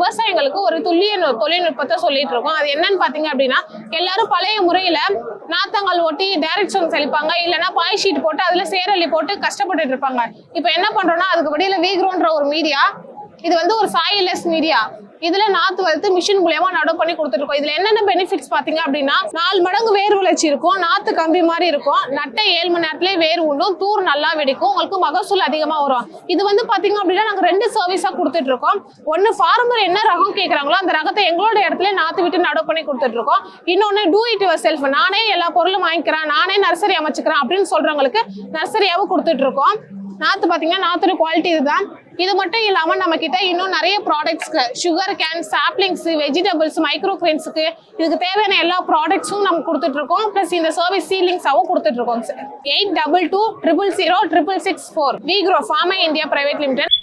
விவசாயிகளுக்கு ஒரு துல்லிய தொழில்நுட்பத்தை சொல்லிட்டு இருக்கோம் அது என்னன்னு பாத்தீங்க அப்படின்னா எல்லாரும் பழைய முறையில நாத்தங்கால் ஒட்டி டைரக்ஷன் செழிப்பாங்க இல்லைன்னா பாய் ஷீட் போட்டு அதுல சேரலி போட்டு கஷ்டப்பட்டுட்டு இருப்பாங்க. இப்போ என்ன பண்றோம்னா அதுக்கு வெளியில வீக்ரோன்ற ஒரு மீடியா இது வந்து ஒரு சாயிலெஸ் மீடியா இதுல நாத்து வளர்த்து மிஷின் மூலியமா நடவு பண்ணி கொடுத்துருக்கோம் இதுல என்னென்ன பெனிஃபிட்ஸ் பாத்தீங்க அப்படின்னா நாலு மடங்கு வேர் விளைச்சி இருக்கும் நாத்து கம்பி மாதிரி இருக்கும். நட்டை ஏழு மணி நேரத்திலே வேர் உண்டும் தூர் நல்லா வெடிக்கும் உங்களுக்கு மகசூல் அதிகமா வரும். இது வந்து பாத்தீங்க அப்படின்னா நாங்க ரெண்டு சர்வீஸா கொடுத்துட்டு இருக்கோம் ஒன்னு ஃபார்மர் என்ன ரகம் கேட்கறாங்களோ அந்த ரகத்தை எங்களோட இடத்துல நாத்து விட்டு நடவு பண்ணி கொடுத்துட்டு இருக்கோம் இன்னொன்னு டூ இட் யுவர் செல்ஃப் நானே எல்லா பொருளும் வாங்கிக்கிறேன் நானே நர்சரி அமைச்சுக்கிறேன் அப்படின்னு சொல்றவங்களுக்கு நர்சரியாவும் கொடுத்துட்டு இருக்கோம் நாற்று பார்த்தீங்கன்னா நாத்தோட குவாலிட்டி இதுதான். இது மட்டும் இல்லாம நம்ம கிட்ட இன்னும் நிறைய ப்ராடக்ட்ஸ்க்கு sugar cane saplings vegetables micro கிரெயின்ஸுக்கு இதுக்கு தேவையான எல்லா ப்ராடக்ட்ஸும் நம்ம கொடுத்துட்டு இருக்கோம் ப்ளஸ் இந்த சர்வீஸ் சீலிங்ஸாவும் கொடுத்துட்டு இருக்கோம் sir eight double two triple zero triple six four V grow pharma India private limited